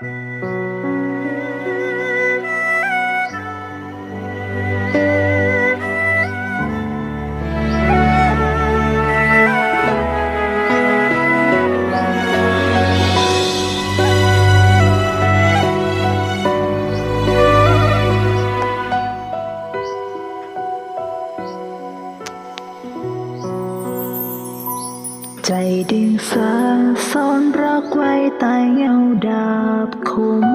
Música ใจดินสาซ่อนรักไว้ใต้เงาดาบคม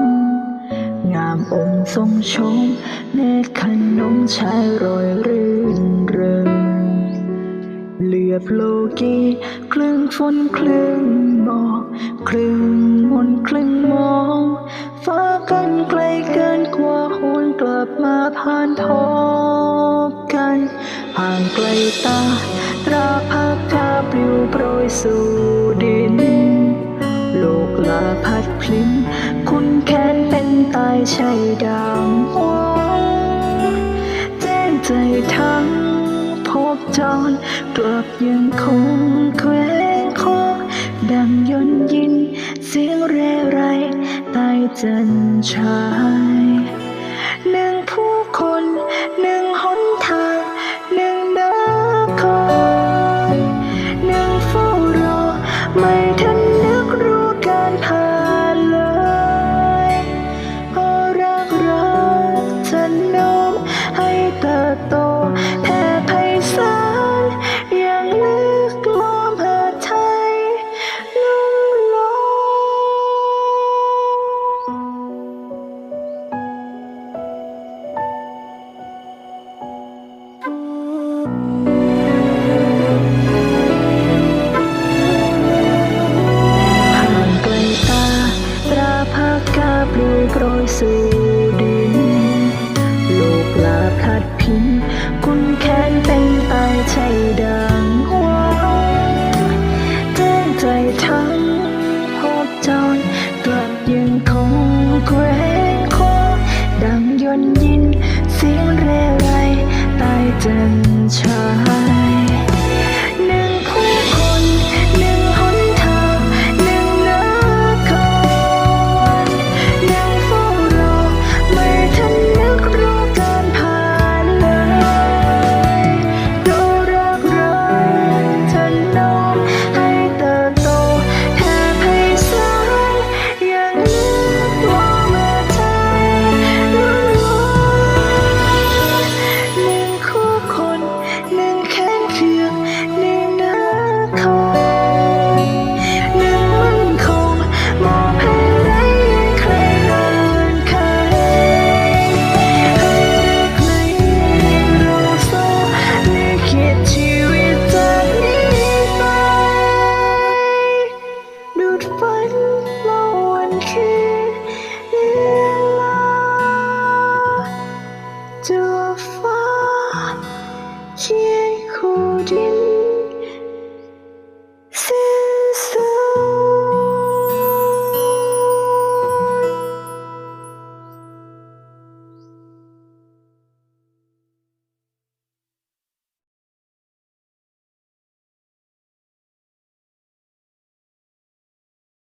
งามองค์ทรงชมเนตรขนมชายรอยรื่นเริงเหลือบโลกีคลึงฝนคลึงหมอกคลึงมนคลึงมองฟ้ากันไกลเกินกว่าหวนกลับมาผ่านพบกันห่างไกลตา สู่ดิน โลกลาพัดพลิน คุณแค้นเป็นตายใช่ดังหวังแจ้งใจทั้งพบจรกลับยังคงแขวงคอดังยนยิน เสียงเรไรใต้จันชาย หนึ่งผู้คนหนึ่งหนทาง Jim.